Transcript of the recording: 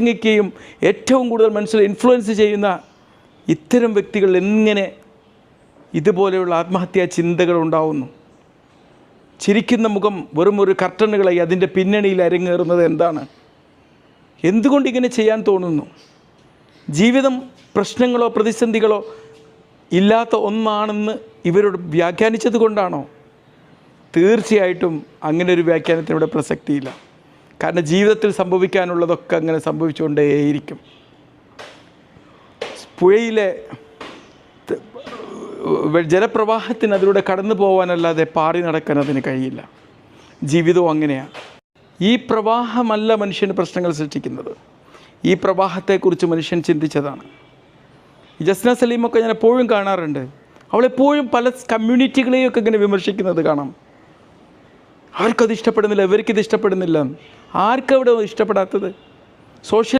പ്രസംഗിക്കുകയും ഏറ്റവും കൂടുതൽ മനസ്സിൽ ഇൻഫ്ലുവൻസ് ചെയ്യുന്ന ഇത്തരം വ്യക്തികൾ എങ്ങനെ ഇതുപോലെയുള്ള ആത്മഹത്യാ ചിന്തകൾ ഉണ്ടാവുന്നു? ചിരിക്കുന്ന മുഖം വെറും ഒരു കർട്ടനുകളായി അതിന്റെ പിന്നണിയിൽ അരങ്ങേറുന്നത് എന്താണ്? എന്തുകൊണ്ട് ഇങ്ങനെ ചെയ്യാൻ തോന്നുന്നു? ജീവിതം പ്രശ്നങ്ങളോ പ്രതിസന്ധികളോ ഇല്ലാത്ത ഒന്നാണെന്ന് ഇവരോട് വ്യാഖ്യാനിച്ചത് കൊണ്ടാണോ? തീർച്ചയായിട്ടും അങ്ങനെ ഒരു വ്യാഖ്യാനത്തിനിവിടെ പ്രസക്തിയില്ല. കാരണം ജീവിതത്തിൽ സംഭവിക്കാനുള്ളതൊക്കെ അങ്ങനെ സംഭവിച്ചുകൊണ്ടേയിരിക്കും. പുഴയിലെ ജലപ്രവാഹത്തിന് അതിലൂടെ കടന്നു പോകാനല്ലാതെ പാറി നടക്കാൻ അതിന് കഴിയില്ല. ജീവിതവും അങ്ങനെയാണ്. ഈ പ്രവാഹമല്ല മനുഷ്യന് പ്രശ്നങ്ങൾ സൃഷ്ടിക്കുന്നത്. ഈ പ്രവാഹത്തെക്കുറിച്ച് മനുഷ്യൻ ചിന്തിച്ചതാണ്. ജസ്ന സലീമൊക്കെ ഞാൻ എപ്പോഴും കാണാറുണ്ട്. അവളെപ്പോഴും പല കമ്മ്യൂണിറ്റികളെയൊക്കെ ഇങ്ങനെ വിമർശിക്കുന്നത് കാണാം. അവർക്കത് ഇഷ്ടപ്പെടുന്നില്ല? ഇവർക്കിത് ഇഷ്ടപ്പെടുന്നില്ല. ആർക്കവിടെ ഇഷ്ടപ്പെടാത്തത്? സോഷ്യൽ